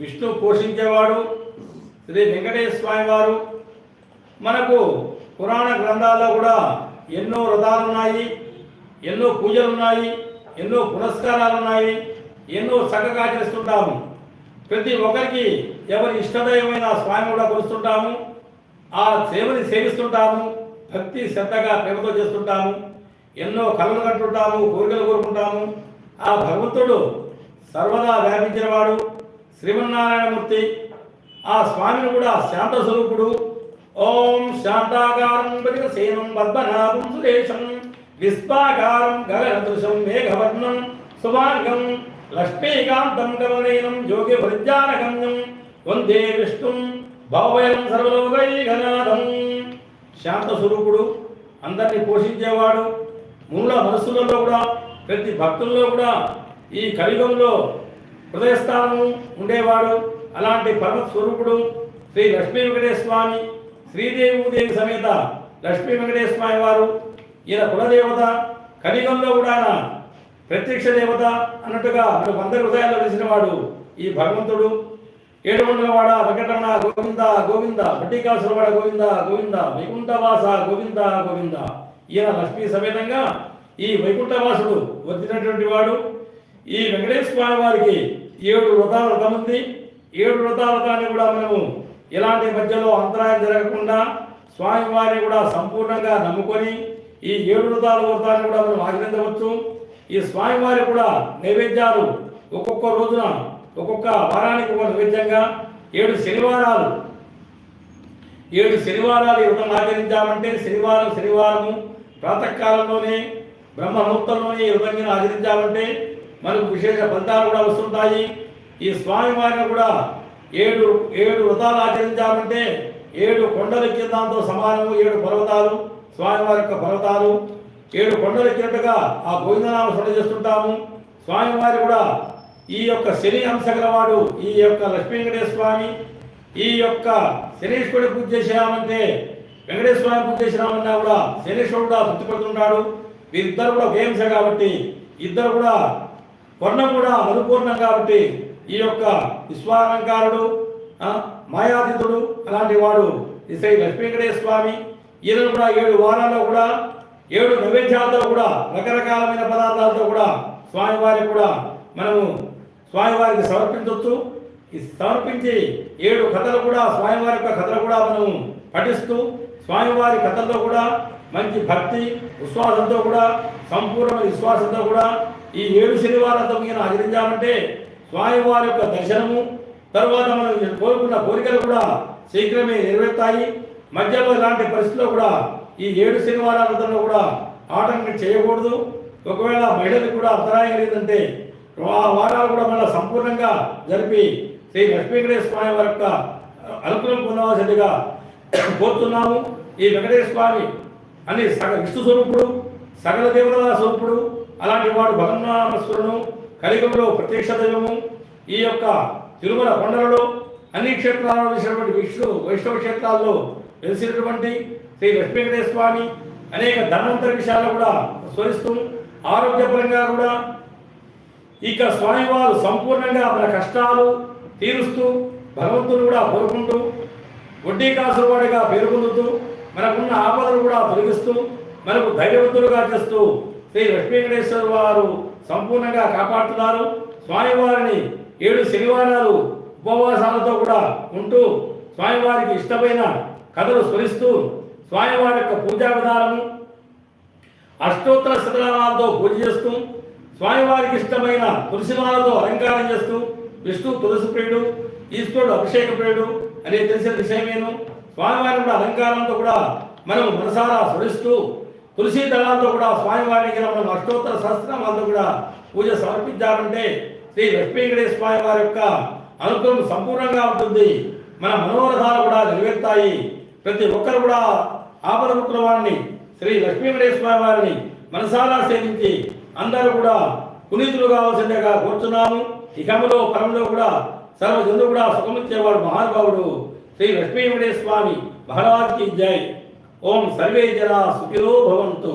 విష్ణు పోషించేవాడు శ్రీ వెంకటేశ్వర స్వామి వారు మనకు పురాణ గ్రంథాల్లో కూడా ఎన్నో వ్రతాలు ఉన్నాయి ఎన్నో పూజలు ఉన్నాయి ఎన్నో పురస్కారాలు ఉన్నాయి ఎన్నో చక్కగా ఆచరిస్తుంటాము ప్రతి ఒక్కరికి ఎవరి ఇష్టదైవమైన స్వామి కూడా కొలుస్తుంటాము. ఆ సేవని సేవిస్తుంటాము భక్తి శ్రద్ధగా ప్రేమతో చేస్తుంటాము ఎన్నో కళలు కట్టుంటాము కోరికలు కోరుకుంటాము. ఆ భగవంతుడు సర్వదా వ్యాపించిన వాడు శ్రీమన్నారాయణమూర్తి ఆ స్వామిని కూడా శాంత స్వరూపుడు. ఓం శాంతాకారం సేనం పద్మనాభం సురేశం విశ్వాకారం గగనదృశం మేఘవర్ణం సువాంగం లక్ష్మీకాంతం కమనయనం యోగి భృత్యానగమ్యం వందే విష్ణుం భావయం సర్వలోకైఘనాథం శాంత స్వరూపుడు అందరినీ పోషించేవాడు. మూల మనస్సులలో కూడా ప్రతి భక్తుల్లో కూడా ఈ కలియుగంలో హృదయస్థానము ఉండేవాడు. అలాంటి పరమ స్వరూపుడు శ్రీ లక్ష్మీ వెంకటేశ్వర స్వామి శ్రీదేవి సమేత లక్ష్మీ వెంకటేశ్వర స్వామి వారు. ఈయన కులదేవత కలియుగంలో కూడా ప్రత్యక్ష దేవత అన్నట్టుగా వంద హృదయాల్లో వేసినవాడు వాడు ఈ భగవంతుడు. ఏడుకొండలవాడ వెంకటరమణ గోవింద గోవింద బట్టికాసులవాడ గోవింద గోవింద వైకుంఠవాస గోవింద గోవింద. ఈయన లక్ష్మీ సమేతంగా ఈ వైకుంఠవాసుడు వచ్చినటువంటి వాడు. ఈ వెంకటేశ్వర స్వామి వారికి ఏడు వ్రతాల వ్రతం ఉంది. ఏడు వ్రతాల వ్రతాన్ని కూడా మనము ఎలాంటి మధ్యలో అంతరాయం జరగకుండా స్వామివారిని కూడా సంపూర్ణంగా నమ్ముకొని ఈ ఏడు వ్రతాల వ్రతాన్ని కూడా మనం ఆచరించవచ్చు. ఈ స్వామివారి కూడా నైవేద్యాలు ఒక్కొక్క రోజున ఒక్కొక్క వారానికి ఒక నైవేద్యంగా ఏడు శనివారాలు. ఏడు శనివారాలు ఈ వ్రతం ఆచరించామంటే శనివారం శనివారము ప్రాతకాలంలోనే బ్రహ్మ ముహూర్తంలోనే ఈ వ్రతం ఆచరించామంటే మనకు విశేష బంధాలు కూడా వస్తుంటాయి. ఈ స్వామి వారిని కూడా ఏడు ఏడు వ్రతాలు ఆచరించామంటే ఏడు కొండలు ఎక్కిన సమానము ఏడు పర్వతాలు స్వామివారి యొక్క పర్వతాలు. ఏడు కొండలు ఎక్కినట్టుగా ఆ గోవిందనామ స్మరణ చేస్తుంటాము. స్వామివారి కూడా ఈ యొక్క శని అంశ గలవాడు ఈ యొక్క లక్ష్మీ వెంకటేశ్వర స్వామి ఈ యొక్క శనీశ్వరుడు పూజ చేసినామంటే వెంకటేశ్వర స్వామి పూజ చేసినామన్నా కూడా శనీశ్వరుడు కూడా తృప్తిపడుతుంటాడు. వీరిద్దరు కూడా ఒకే అంశ కాబట్టి ఇద్దరు కూడా వర్ణం కూడా మరుపూర్ణం కాబట్టి ఈ యొక్క విశ్వాలంకారుడు మాయాదితుడు మాయాతీతుడు అలాంటి వాడు శ్రీ లక్ష్మీ వెంకటేశ్వర స్వామి. ఈయన కూడా ఏడు వారాల్లో కూడా ఏడు నైవేద్యాలతో కూడా రకరకాలమైన పదార్థాలతో కూడా స్వామివారికి కూడా మనము స్వామివారికి సమర్పించవచ్చు ఈ సమర్పించి ఏడు కథలు కూడా స్వామివారి యొక్క కథలు కూడా మనము పఠిస్తూ స్వామివారి కథల్లో కూడా మంచి భక్తి విశ్వాసంతో కూడా సంపూర్ణ విశ్వాసంతో కూడా ఈ ఏడు శనివారాలతో మీద ఆచరించామంటే స్వామివారి యొక్క దర్శనము తర్వాత మనం కోరుకున్న కోరికలు కూడా శీఘ్రమే నెరవేరుతాయి. మధ్యలో ఇలాంటి పరిస్థితుల్లో కూడా ఈ ఏడు శనివారాలతో కూడా ఆటంకం చేయకూడదు. ఒకవేళ మహిళలకు కూడా అంతరాయం కలిగిందంటే ఆ వారాలు కూడా మళ్ళీ సంపూర్ణంగా జరిపి శ్రీ లక్ష్మీ వెంకటేశ్వర స్వామి వారి యొక్క అనుకూలం పొందవలసిందిగా కోరుతున్నాము. ఈ వెంకటేశ్వర స్వామి అని సగ విష్ణు స్వరూపుడు సగల దేవతల స్వరూపుడు అలాంటి వాడు భగన్నామస్వరుడు కలిగంలో ప్రత్యక్ష దైవము. ఈ యొక్క తిరుమల కొండలలో అన్ని క్షేత్రాలలో వేసినటువంటి విష్ణు వైష్ణవ క్షేత్రాల్లో వెలిసినటువంటి శ్రీ లక్ష్మీ వెంకటేశ్వర స్వామి అనేక ధన్వంతర విషయాలు కూడా స్మరిస్తూ ఆరోగ్యపరంగా కూడా ఇక స్వామివారు సంపూర్ణంగా మన కష్టాలు తీరుస్తూ భగవంతుడు కూడా కోరుకుంటూ వడ్డీ కాసులవాడిగా పేరు పొందుతూ మనకున్న ఆపదలు కూడా తొలగిస్తూ మనకు ధైర్యవంతులుగా చేస్తూ శ్రీ లక్ష్మీ వెంకటేశ్వర వారు సంపూర్ణంగా కాపాడుతున్నారు. స్వామివారిని ఏడు శనివారాలు ఉపవాసాలతో కూడా ఉంటూ స్వామివారికి ఇష్టమైన కథలు స్మరిస్తూ స్వామివారి యొక్క పూజా విధానము అష్టోత్తర శతనామాలతో పూజ చేస్తూ స్వామివారికి ఇష్టమైన తులసిమాలతో అలంకారం చేస్తూ విష్ణు తులసి ప్రియుడు ఈశ్వరుడు అభిషేక ప్రియుడు అనేది తెలిసిన విషయమేను స్వామివారి కూడా అలంకారంతో కూడా మనం మనసారా స్మరిస్తూ తులసి దళాలతో కూడా స్వామివారికి మనం అష్టోత్తర సహస్రనామాలతో కూడా పూజ సమర్పించామంటే శ్రీ లక్ష్మీ గణేష్ స్వామి వారి యొక్క అనుగ్రహం సంపూర్ణంగా ఉంటుంది. మన మనోరథాలు కూడా నెరవేర్తాయి. ప్రతి ఒక్కరు కూడా ఆపద వారిని శ్రీ లక్ష్మీ గణేష్ స్వామి వారిని మనసారా సేవించి అందరూ కూడా పునీతులు కావాల్సిందిగా కోరుతున్నాము ఇకములో పరంలో కూడా సర్వజనులు కూడా సుఖమిచ్చేవాడు మహానుభావుడు శ్రీ లక్ష్మీ వెంకటేశ్వర స్వామి మహారాజ్కి జై ఓం సర్వే జనా సుఖినో భవంతు